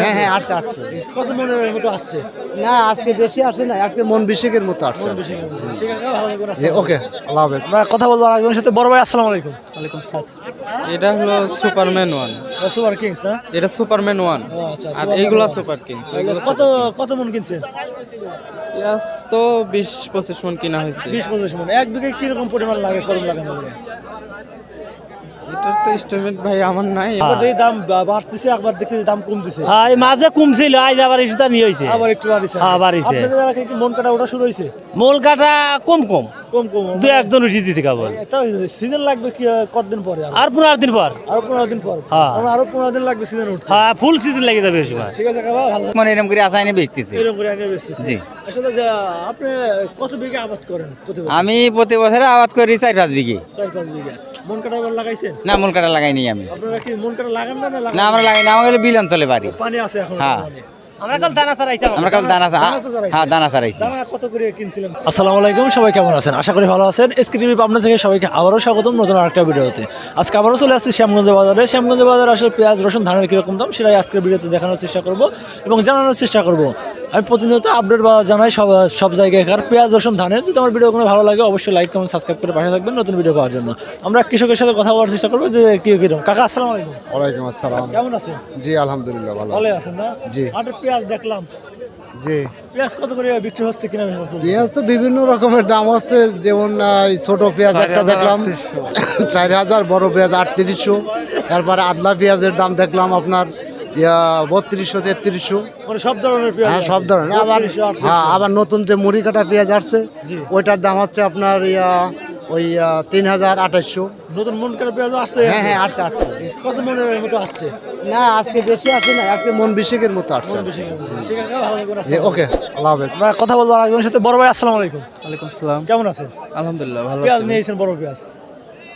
হ্যাঁ হ্যাঁ আসছে আসছে। কত মনের মতো আসছে? না আজকে বেশি আসে না আজকে মন বিশেকের মতো আসছে ওকে আল্লাহ হাফেজ। কথা বলব আরেকজনের সাথে। বড় ভাই আসসালামু আলাইকুম। ওয়ালাইকুম এটা হলো সুপারম্যান ওয়ান। সুপার কিংস না? এটা সুপারম্যান ওয়ান। আচ্ছা আর এইগুলা সুপার কিংস এগুলো কত কত মন কিনছেন? পেঁয়াজ তো বিশ পঁচিশ মন কিনা হয়েছে। বিশ পঁচিশ মন। এক বিঘে কীরকম পরিমাণ লাগে করম লাগানো লাগে এটার তো এস্টিমেট ভাই আমার নাই। দেখি দাম বাড়তেছে একবার দেখতেছি দাম কমতেছে। হ্যাঁ মাঝে কমছিল আজ আবার নিয়ে আবার একটু বাড়িছে। হ্যাঁ, বাড়িছে। আপনাদের কি মন কাটা ওটা শুরু হয়েছে মোল কাটা কম কম। কম কম। দু একজন উঠে দিতে কেবল। এটা সিজন লাগবে কি কতদিন পরে আর পনেরো দিন পর। আরও দিন পর। হ্যাঁ। আরও পনেরো দিন লাগবে সিজন উঠতে। হ্যাঁ ফুল সিজন লেগে যাবে এই সময় ঠিক আছে কাকা ভালো। মনে এরকম করে আসাইনে বেচতেছে। এরকম করে আনিয়ে বেচতেছে। জি। আসলে আপনি কত বিঘা আবাদ করেন প্রতি বছর? আমি প্রতি বছরে আবাদ করি চার পাঁচ বিঘে। চার পাঁচ বিঘা। মন কাটা লাগাইছেন? না মূল কাটা লাগাইনি আমি। আপনারা কি মন কাটা লাগান না না আমরা লাগাই না আমাদের বিল অঞ্চলে বাড়ি। পানি আছে এখন হ্যাঁ। আমরা কাল দানা তারাইতাম আমরা কাল দানা চা- দানা তো চারাইছি। হ্যাঁ দানা চারাইছি। কত করে কিনছিলেন? আসসালামু আলাইকুম সবাই কেমন আছেন? আশা করি ভালো আছেন। এসকে টিভি পাবনা থেকে সবাইকে আবারও স্বাগতম নতুন আরেকটা ভিডিওতে। আজকে আবারও চলে আসছি শ্যামগঞ্জ বাজারে। শ্যামগঞ্জ বাজারে আসলে পেঁয়াজ রসুন ধানের কীরকম দাম সেটাই আজকের ভিডিওতে দেখানোর চেষ্টা করব এবং জানানোর চেষ্টা করব। আমি প্রতিনিয়ত আপডেট বা জানাই সব সব জায়গাকার পেঁয়াজ রসুন ধানের যদি আমার ভিডিও কোনো ভালো লাগে অবশ্যই লাইক কমেন্ট সাবস্ক্রাইব করে পাশে থাকবেন নতুন ভিডিও পাওয়ার জন্য। আমরা কৃষকের সাথে কথা বলার চেষ্টা করব যে কি কীরকম কাকা আসসালাম আলাইকুম। ওয়ালাইকুম আসসালাম। কেমন আছেন? জি আলহামদুলিল্লাহ ভালো ভালো আছেন না? জি। হাটের পেঁয়াজ দেখলাম। জি। পেঁয়াজ কত করে বিক্রি হচ্ছে কিনা? পেঁয়াজ তো বিভিন্ন রকমের দাম হচ্ছে যেমন ছোট পেঁয়াজ একটা দেখলাম। চার হাজার বড় পেঁয়াজ আটত্রিশশো। তারপরে আদলা পেঁয়াজের দাম দেখলাম আপনার বত্রিশশো তেত্রিশশো। মানে সব ধরনের পেঁয়াজ হ্যাঁ সব ধরনের। আবার হ্যাঁ আবার নতুন যে মুড়ি কাটা পেঁয়াজ আসছে ওইটার দাম হচ্ছে আপনার ইয়া ওই তিন হাজার আঠাশশো নতুন মন করে পেঁয়াজ আসছে? হ্যাঁ হ্যাঁ আসছে আসছে। কত মনের মতো আসছে? না আজকে বেশি আসে না আজকে মন বিশেকের মতো আসছে ঠিক আছে ভালো ওকে আল্লাহ হাফেজ। কথা বলব আরেকজনের সাথে। বড় ভাই আসসালামু আলাইকুম। ওয়ালাইকুম আসসালাম। কেমন আছেন? আলহামদুলিল্লাহ ভালো পেঁয়াজ আছি। নিয়েছেন বড় পেঁয়াজ?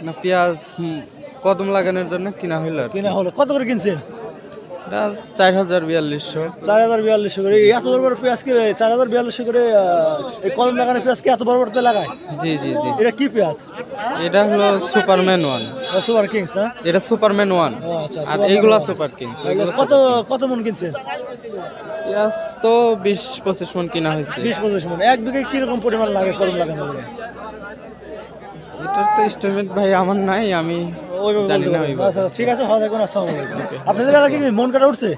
না পেঁয়াজ হুম, কদম লাগানোর জন্য কিনা হইল কিনা হলো। কত করে কিনছেন? চার হাজার বিয়াল্লিশশো। চার হাজার বিয়াল্লিশশো করে। এত বড় বড় পেঁয়াজ কি চার হাজার বিয়াল্লিশশো করে এই কলম লাগানো পেঁয়াজ কি এত বড় বড়তে লাগায়? জি জি জি। এটা কি পেঁয়াজ? এটা হলো সুপারম্যান ওয়ান। সুপার কিংস না? এটা সুপারম্যান ওয়ান। আচ্ছা আর এইগুলা। Super kings. কত কত মন কিনছেন? পেঁয়াজ তো বিশ পঁচিশ মন কিনা হয়েছে। বিশ পঁচিশ মন। এক বিঘে কীরকম পরিমাণ লাগে কলম লাগানো লাগে এটার তো এস্টিমেট ভাই আমার নাই আমি ওইভাবে। ওইভাবে। আচ্ছা ঠিক আছে ভালো থাকবেন আসসালামু আলাইকুম আপনাদের কি মন কাটা উঠছে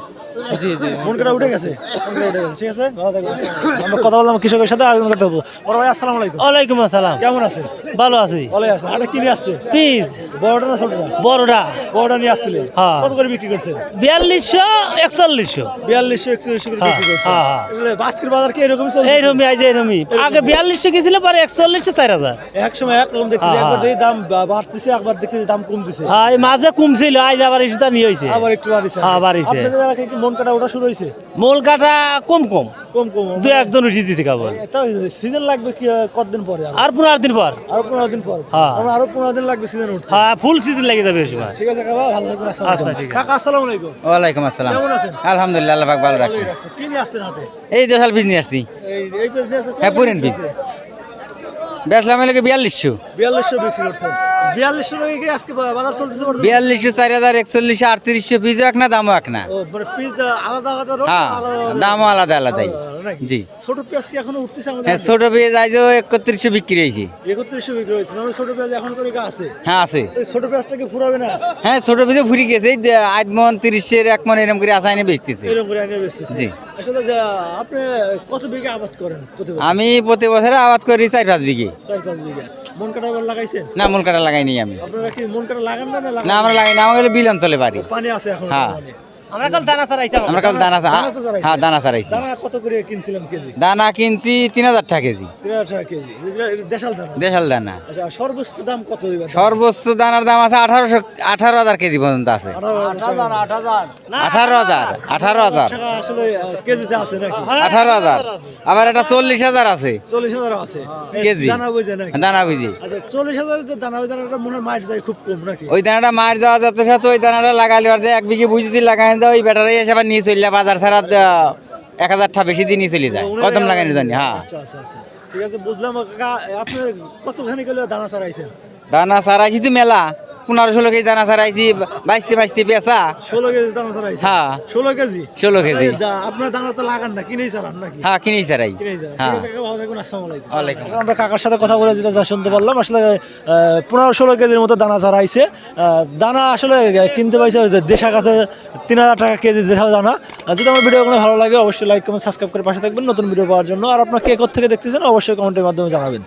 জি জি। মন কাটা উঠে গেছে? কাটা উঠে গেছে। ঠিক আছে? ভালো থাকবেন। আমরা কথা বললাম কৃষকের সাথে আরেকজন কথা বলব। বড় ভাই আসসালামু আলাইকুম। ওয়ালাইকুম আসসালাম। কেমন আছেন? ভালো আছি। ভালো আছেন। আরে কিনে আসছে? পিস বড়টা না ছোটটা? বড়টা। বড়টা নিয়ে আসছিলেন। হ্যাঁ। কত করে বিক্রি করছেন? বিয়াল্লিশশো একচল্লিশশো। বিয়াল্লিশশো একচল্লিশশো করে বিক্রি হ্যাঁ, করছেন হ্যাঁ। বাস্কের বাজার কি চলছে? আজ আগে বিয়াল্লিশশো গেছিল পরে একচল্লিশশো চার হাজার। এক সময় একরকম দেখতেছি একবার। দেখি দাম বাড়তেছে একবার দেখতেছি দাম কমতেছে। হ্যাঁ মাঝে কমছিল আজ আবার নিয়ে হয়েছে আবার একটু বাড়িছে। হ্যাঁ। আপনাদের মন কাটা ওটা শুরু হয়েছে? মোল কাটা কম কম। কম কম। দু একজন উঠে দিতে কেবল সিজন লাগবে কি কতদিন পরে আর? পনেরো দিন পর। আরও পনেরো দিন পর। হ্যাঁ। আমরা আরও পনেরো দিন লাগবে সিজন উঠতে। হ্যাঁ ফুল সিজন লেগে যাবে সময় ঠিক আছে কাকা ভালো থাকবেন আচ্ছা, আলাইকুম। ঠিক আছে। কাকা আসসালামু আলাইকুম। ওয়ালাইকুম আসসালাম। কেমন আছেন? আলহামদুলিল্লাহ আল্লাহ পাক ভালো রাখছে। কি নিয়ে আসছেন হাটে এই দেশাল বীজ নিয়ে আসছি। এই এই পেজ নিয়ে আসছেন? হ্যাঁ পুরেন বীজ। বেচলাম এলাকা বিয়াল্লিশশো। বিয়াল্লিশশো বিক্রি করছেন। বিয়াল্লিশশো টাকা কি আজকে বাজার চলতেছে বিয়াল্লিশশো চার হাজার একচল্লিশশো আটত্রিশশো পিজো এক না দামও এক না। মানে পিস আলাদা আলাদা হ্যাঁ দামও আলাদা আলাদাই। আলাদা আলাদা নাকি? জি। ছোট পেঁয়াজ কি এখনও উঠতেছে আমাদের হ্যাঁ ছোট পেঁয়াজ আজও একত্রিশশো বিক্রি হয়েছে। একত্রিশশো বিক্রি হয়েছে মানে ছোট পেঁয়াজ এখন আছে? হ্যাঁ আছে। ছোট পেঁয়াজটা কি ফুরাবে না? হ্যাঁ ছোট পেঁয়াজে ফুরি গেছে এই আট মন তিরিশের এক মন এরকম করে আসাইনে বেচতেছে। এরকম করে আনিয়ে বেচতেছে। জি। আসলে আপনি কত বিঘা আবাদ করেন প্রতি বছর? আমি প্রতি বছরে আবাদ করি চার পাঁচ বিঘে। চার পাঁচ বিঘা। মন কাটা লাগাইছেন? না মূল কাটা লাগাইনি আমি। আপনারা কি মন কাটা লাগান না না না আমরা লাগাই না আমাদের বিল অঞ্চলে বাড়ি। পানি আছে এখন হ্যাঁ। আমরা কাল দানা তারাইতাম আমরা কাল দানা চা- দানা তো চারাইছি। হ্যাঁ দানা চারাইছি দানা কত করে কিনছিলাম কেজি? দানা কিনছি তিন হাজার টাকা কেজি। তিন হাজার টাকা কেজি। এটা- এটা দেশাল দানা। দেশাল দানা। আচ্ছা সর্বোচ্চ দাম কত দিবেন সর্বোচ্চ দানার দাম আছে আঠারোশো আঠারো হাজার কেজি পর্যন্ত আছে। আঠারো হাজার আঠারো হাজার টাকা আসলে আহ, কেজিতে আছে নাকি? আঠারো হাজার। আবার এটা চল্লিশ হাজার আছে। চল্লিশ হাজার আছে। কেজি। দানা বুঝে নাকি? দানা বুঝি। আচ্ছা চল্লিশ হাজার যে দানা ওই দানাটা মনে হয় যায় খুব কম নাকি? ওই দানাটা মার দেওয়া যাতে সাথে ওই দানাটা লাগালে আর এক বিঘে বুঝি দিয়ে লাগাই দেওয়া ওই ব্যাটারি এসে আবার নিয়ে চললে বাজার ছাড়া এক হাজারটা বেশি দিয়ে নিয়ে চলে যায়। কদম লাগানোর জন্য হ্যাঁ। আচ্ছা আচ্ছা আচ্ছা। ঠিক আছে বুঝলাম। কাকা আপনি কতখানি গেলে দানা ছাড়াইছেন? দানা ছাড়াইছি তো মেলা। পনেরো ষোলো কেজি দানা ছাড়াইছি পেঁচা ষোলো কেজি দানা ছাড়াইছে। হ্যাঁ। ষোলো কেজি? ষোলো কেজি। আপনার দানা তো লাগান না কিনেই চালান নাকি? হ্যাঁ কিনেই ছাড়াই। হ্যাঁ। আমরা কাকার সাথে কথা বলে যেটা যা শুনতে পারলাম আসলে পনেরো ষোলো কেজির মতো দানা ছাড়া আইছে আহ, দানা আসলে কিনতে পাইছে যে দেশাঘাতে তিন হাজার টাকা কেজি যেসব দানা। যদি আমার ভিডিও কোনো ভালো লাগে অবশ্যই লাইক কমেন্ট সাবস্ক্রাইব করে পাশে থাকবেন নতুন ভিডিও পাওয়ার জন্য। আর আপনার কে থেকে দেখতেছেন অবশ্যই কমেন্টের মাধ্যমে জানাবেন।